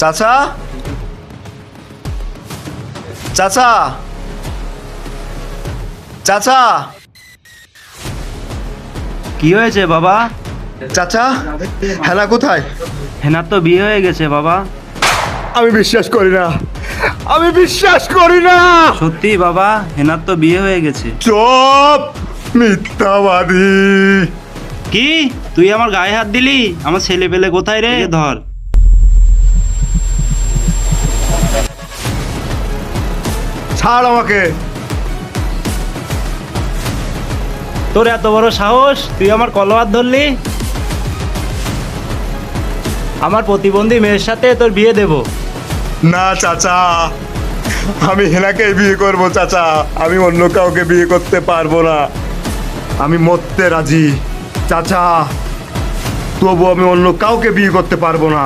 চাচা চাচা চাচা কি হয়েছে বাবা চাচা হেনা কোথায়? হেনার তো বিয়ে হয়ে গেছে বাবা। আমি বিশ্বাস করি না। আমি বিশ্বাস করি না। সত্যি বাবা হেনার তো বিয়ে হয়ে গেছে। চপ মিথ্যাবাদী। কি? তুই আমার গায়ে হাত দিলি? আমার ছেলে পেলে কোথায় রে? ধর। ছাড় আমাকে। তোর এত বড় সাহস? তুই আমার কলওয়ার ধরলি? আমার প্রতিবন্ধী মেয়ের সাথে তোর বিয়ে দেব। না চাচা। আমি হেনাকে বিয়ে করব চাচা। আমি অন্য কাউকে বিয়ে করতে পারব না। আমি মরতে রাজি। চাচা তবু আমি অন্য কাউকে বিয়ে করতে পারব না।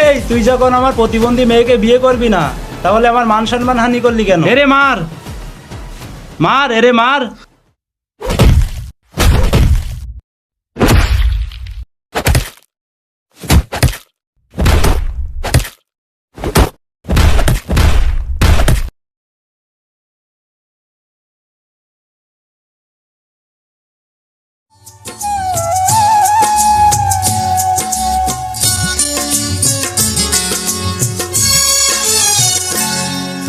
এই তুই যখন আমার প্রতিবন্ধী মেয়েকে বিয়ে করবি না তাহলে আমার মান সম্মান হানি করলি কেন? এরে মার। মার এরে মার।